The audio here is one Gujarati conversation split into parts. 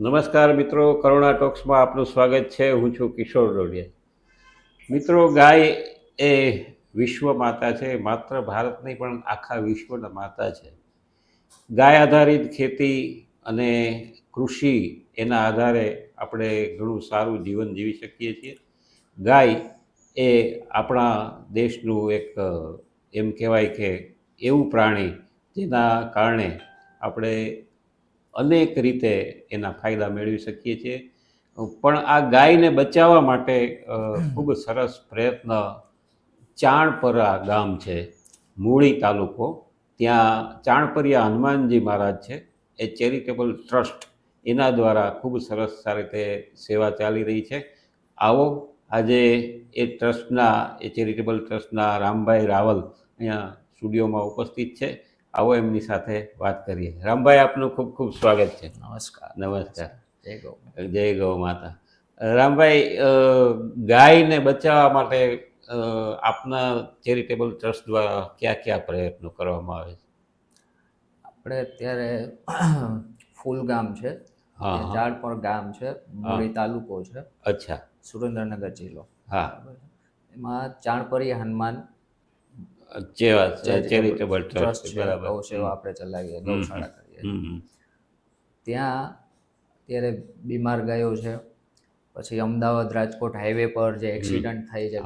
નમસ્કાર મિત્રો, કરુણા ટોક્સમાં આપનું સ્વાગત છે. હું છું કિશોર ડોડિયા. મિત્રો, ગાય એ વિશ્વ માતા છે. માત્ર ભારત નહીં, પણ આખા વિશ્વના માતા છે. ગાય આધારિત ખેતી અને કૃષિ એના આધારે આપણે ઘણું સારું જીવન જીવી શકીએ છીએ. ગાય એ આપણા દેશનું એક, એમ કહેવાય કે એવું પ્રાણી જેના કારણે આપણે અનેક રીતે એના ફાયદા મેળવી શકીએ છીએ. પણ આ ગાયને બચાવવા માટે ખૂબ સરસ પ્રયત્ન ચાણપરા ગામ છે, મૂળી તાલુકો. ત્યાં ચાણપરિયા હનુમાનજી મહારાજ છે, એ ચેરિટેબલ ટ્રસ્ટ. એના દ્વારા ખૂબ સરસ સારી રીતે સેવા ચાલી રહી છે. આવો, આજે એ ટ્રસ્ટના, એ ચેરિટેબલ ટ્રસ્ટના રામભાઈ રાવલ અહીંયા સ્ટુડિયોમાં ઉપસ્થિત છે. આવો એમની સાથે વાત કરીએ. રામભાઈ આપનું ખૂબ ખૂબ સ્વાગત છે. નમસ્કાર. નમસ્કાર. જય ગૌ જય ગૌ માતા. રામભાઈ ગાયને બચાવવા માટે આપના ચેરિટેબલ ટ્રસ્ટ દ્વારા કયા કયા પ્રયત્નો કરવામાં આવે છે? આપણે અત્યારે ફૂલ ગામ છે. ઝાડપર ગામ છે. મોડી તાલુકો છે. અચ્છા. સુરેન્દ્રનગર જિલ્લો. હા. એમાં ચાણપરી હનુમાન જેવા ચેરિટેબલ ટ્રસ્ટ બરાબર સેવા આપણે ચલાવીએ ગૌશાળા કરીએ. ત્યાં અત્યારે બીમાર ગાયો છે પછી અમદાવાદ રાજકોટ હાઈવે પર જે એક્સિડન્ટ થાય છે.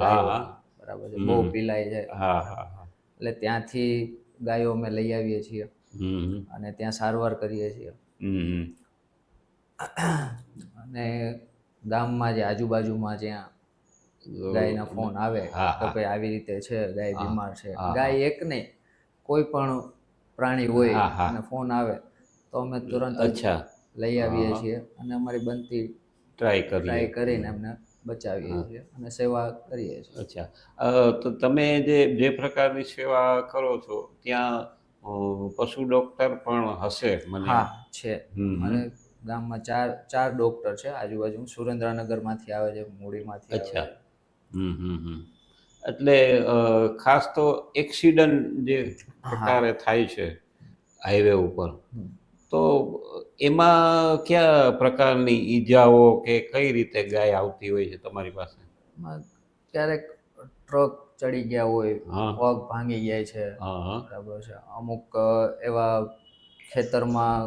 બરાબર છે બહુ પીલાય છે હા હા હા એટલે ત્યાંથી ગાયો અમે લઈ આવીએ છીએ. અને ત્યાં સારવાર કરીએ છીએ. અને ગામમાં જે આજુબાજુમાં જ્યાં ગાયના ફોન આવે તો. ભાઈ આવી રીતે છે ગાય બીમાર છે. ગાય એક નહીં કોઈ પણ પ્રાણી હોય. અને ફોન આવે તો અમે તુરંત અચ્છા. લઈ આવીએ છીએ અને અમારી બનતી ટ્રાય ટ્રાય કરીને અમને બચાવીએ છીએ અને સેવા કરીએ છીએ. અચ્છા. તો તમે જે જે પ્રકારની સેવા કરો છો ત્યાં પશુ ડોક્ટર પણ હશે મને? હા છે. હમ. ગામમાં ચાર ચાર ડોક્ટર છે. આજુબાજુ સુરેન્દ્રનગરમાંથી આવે છે મૂડીમાંથી આવે અચ્છા. છે હમ હમ હમ એટલે ખાસ તો એક્સિડન્ટ જે પ્રકારે થાય છે હાઈવે ઉપર તો એમાં કયા પ્રકારની ઈજાઓ કે કઈ રીતે ગાય આવતી હોય છે તમારી પાસે? ક્યારેક ટ્રક ચડી ગયા હોય પગ ભાંગી જાય છે હા હા. બરાબર છે. અમુક એવા ખેતરમાં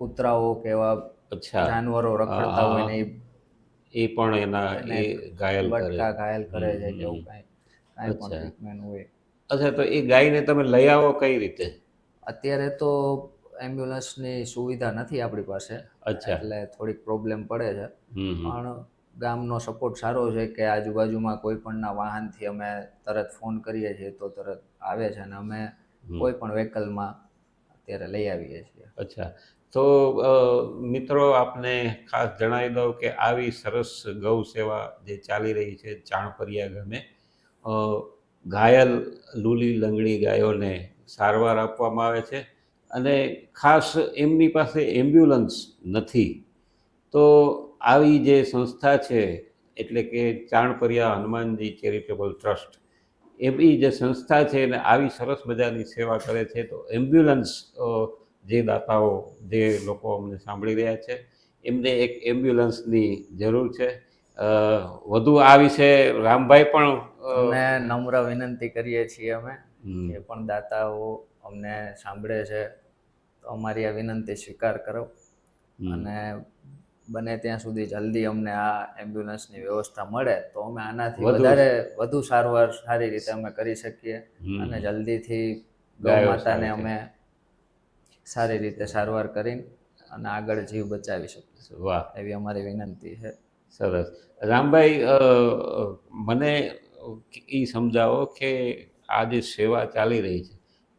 કૂતરાઓ કે એવા અચ્છા. જાનવરો રખડતા હોય ને એ પણ એના એ ઘાયલ કરે. ઘાયલ કરે છે કે એવું કાંઈ કાંઈ પણ અચ્છા. ટ્રીટમેન્ટ હોય. અચ્છા તો એ ગાયને તમે લઈ આવો કઈ રીતે? અત્યારે તો એમ્બ્યુલન્સની સુવિધા નથી આપણી પાસે. અચ્છા. એટલે થોડીક પ્રોબ્લેમ પડે છે. પણ ગામનો સપોર્ટ સારો છે કે આજુબાજુમાં કોઈ પણના વાહનથી અમે તરત ફોન કરીએ છીએ તો તરત આવે છે અને અમે કોઈ પણ વ્હીકલમાં અત્યારે લઈ આવીએ છીએ. અચ્છા. તો મિત્રો, આપને ખાસ જણાવી દઉં કે આવી સરસ ગૌ સેવા જે ચાલી રહી છે ચાણપરિયા ગામે ઘાયલ લૂલી લંગડી ગાયોને સારવાર આપવામાં આવે છે અને ખાસ એમની પાસે એમ્બ્યુલન્સ નથી. તો આવી જે સંસ્થા છે, એટલે કે ચાણપરિયા હનુમાનજી ચેરિટેબલ ટ્રસ્ટ એવી જે સંસ્થા છે એને આવી સરસ મજાની સેવા કરે છે, તો એમ્બ્યુલન્સ જે દાતાઓ જે લોકો અમને સાંભળી રહ્યા છે એમને એક એમ્બ્યુલન્સની જરૂર છે. અ, વધુ આ વિશે રામભાઈ પણ નમ્ર વિનંતી કરીએ છીએ અમે એ પણ દાતાઓ અમને સાંભળે છે. તો અમારી આ વિનંતી સ્વીકાર કરો. અને બને ત્યાં સુધી જલ્દી અમને આ એમ્બ્યુલન્સની વ્યવસ્થા મળે તો અમે આનાથી વધારે વધુ સારવાર સારી રીતે અમે કરી શકીએ. અને જલ્દીથી ગૌ માતાને અમે સારી રીતે સારવાર કરીને અને આગળ જીવ બચાવી શકીએ વાહ. એવી અમારી વિનંતી છે. સરસ. રામભાઈ મને એ સમજાવો કે આ જે સેવા ચાલી રહી છે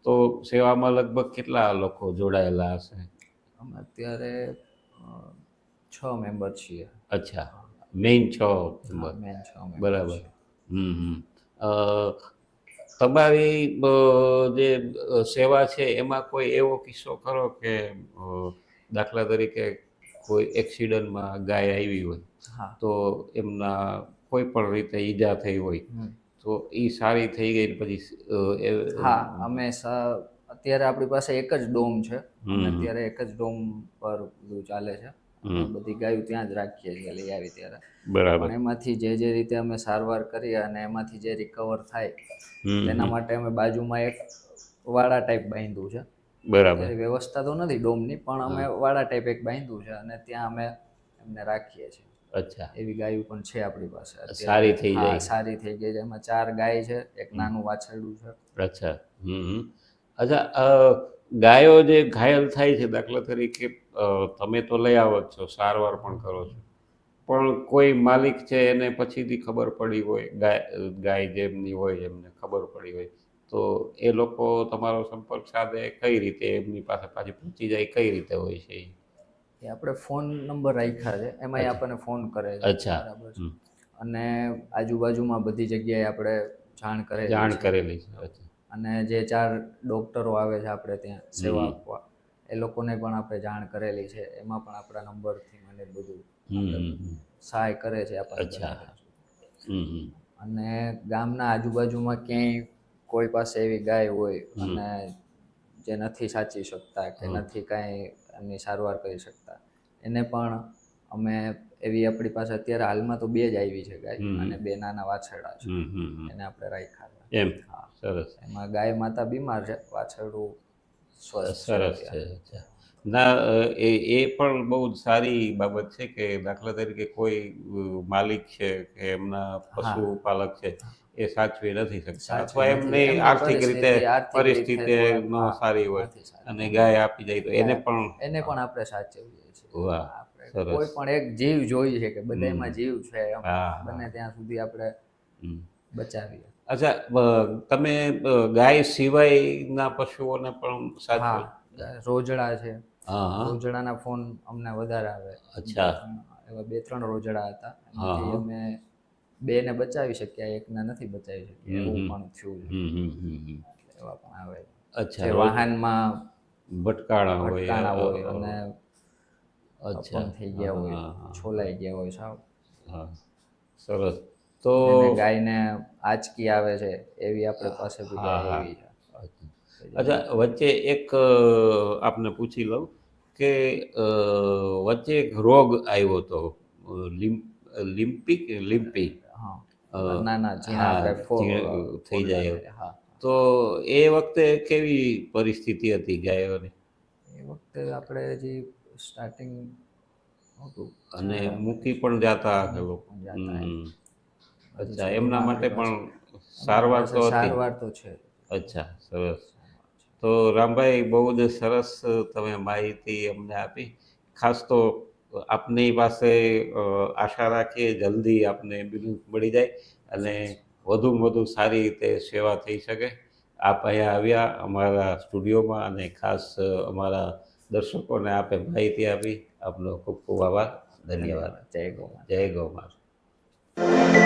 તો સેવામાં લગભગ કેટલા લોકો જોડાયેલા હશે? અમે અત્યારે છ મેમ્બર છીએ. અચ્છા. મેઇન છ મેમ્બર. મેન છ બરાબર. હમ હમ. તમારી જે સેવા છે એમાં કોઈ એવો કિસ્સો ખરો કે દાખલા તરીકે કોઈ એક્સિડન્ટમાં ગાય આવી હોય તો એમના કોઈ પણ રીતે ઈજા થઈ હોય તો એ સારી થઈ ગઈ પછી હા અમે અત્યારે આપણી પાસે એક જ ડોમ છે અત્યારે એક જ ડોમ પર બધું ચાલે છે. બધી ગાયું ત્યાં જ રાખીએ છીએ લઈ આવી ત્યારે. બરાબર. એમાંથી જે જે રીતે અમે સારવાર કરીએ અને એમાંથી જે રિકવર થાય તેના માટે અમે બાજુમાં એક વાડા ટાઈપ બાંધ્યું છે. બરાબર. વ્યવસ્થા તો નથી ડોમની પણ અમે વાડા ટાઈપ એક બાંધ્યું છે અને ત્યાં અમે એમને રાખીએ છીએ. અચ્છા. એવી ગાયું પણ છે આપણી પાસે સારી થઈ જાય. સારી થઈ ગઈ છે. એમાં ચાર ગાય છે એક નાનું વાછરડું છે. અચ્છા. હમ. અચ્છા ગાયો જે ઘાયલ થાય છે દાખલા તરીકે તમે તો લઈ આવો છો સારવાર પણ કરો છો. પણ કોઈ માલિક છે એને પછીથી ખબર પડી હોય ગાય ગાય જેમની હોય એમને ખબર પડી હોય તો એ લોકો તમારો સંપર્ક સાધે કઈ રીતે એમની પાસે પાછી પહોંચી જાય કઈ રીતે હોય છે એ? આપણે ફોન નંબર રાખ્યા છે એમાંય આપણને ફોન કરે છે. અચ્છા. અને આજુબાજુમાં બધી જગ્યાએ આપણે જાણ કરે જાણ કરેલી છે અચ્છા. અને જે ચાર ડોક્ટરો આવે છે આપણે ત્યાં સેવા આપવા એ લોકોને પણ આપણે જાણ કરેલી છે. એમાં પણ આપણા નંબરથી મને બધું. સહાય કરે છે હમ. અને ગામના આજુબાજુમાં ક્યાંય કોઈ પાસે એવી ગાય હોય અને જે નથી સાચી શકતા કે નથી કાંઈ એમની સારવાર કરી શકતા એને પણ અમે એવી આપણી પાસે અત્યારે હાલમાં તો બે જ આવી છે ગાય અને બે નાના વાછરડા છે. એને આપણે રાખ્યા એમ? સરસ. એમાં ગાય માતા બીમાર છે. વાછરડું સરસ છે ના એ એ પણ બહુ જ સારી બાબત છે કે દાખલા તરીકે કોઈ માલિક છે કે એમના પશુપાલક છે એ સાચવી નથી શકતા. સાચવી અથવા. એમની આર્થિક રીતે પરિસ્થિતિ- ન સારી હોય અને ગાય આપી જાય તો એને પણ એને પણ આપણે સાચવીએ છીએ. વાહ. કોઈ પણ એક જીવ જોઈએ છે કે બધામાં. જીવ છે બને ત્યાં સુધી આપણે બચાવીએ. અચ્છા તમે ગાય સિવાયના પશુઓને પણ સાથે રોજડા છે. રોજડાના ફોન અમને વધારે આવે. અચ્છા. એવા બે ત્રણ રોજડા હતા. અમે બે ને બચાવી શક્યા એકને નથી બચાવી શક્યા એવું પણ થયું. એવા પણ આવે. અચ્છા વાહનમાં ભટકાણા હોય અને અપંગ થઈ ગયા હોય છોલાઈ ગયા હોય સાવ. હા. સરસ. તો ગાયને આંચકી આવે છે એવી આપણી પાસે બી ગાય એવી છે. અચ્છા. વચ્ચે એક આપને પૂછી લઉં કે વચ્ચે એક રોગ આવ્યો હતો લિમ્પિક લિમ્પી. હા. ના ઝીણા થઈ જાય હા. તો એ વખતે કેવી પરિસ્થિતિ હતી ગાયોની? એ વખતે આપણે હજી સ્ટાર્ટિંગ હતું. અને મૂકી પણ જતા લોકો. અચ્છા એમના માટે પણ સારવાર તો સારવાર તો છે. અચ્છા સરસ. તો રામભાઈ બહુ જ સરસ તમે માહિતી અમને આપી. ખાસ તો આપની પાસે આશા રાખીએ જલ્દી આપને એમ્બ્યુલન્સ મળી જાય અને વધુમાં વધુ સારી રીતે સેવા થઈ શકે. આપ અહીંયા આવ્યા અમારા સ્ટુડિયોમાં અને ખાસ અમારા દર્શકોને આપે માહિતી આપી. આપનો ખૂબ ખૂબ આભાર. ધન્યવાદ. જય ગૌ જય ગૌ માતા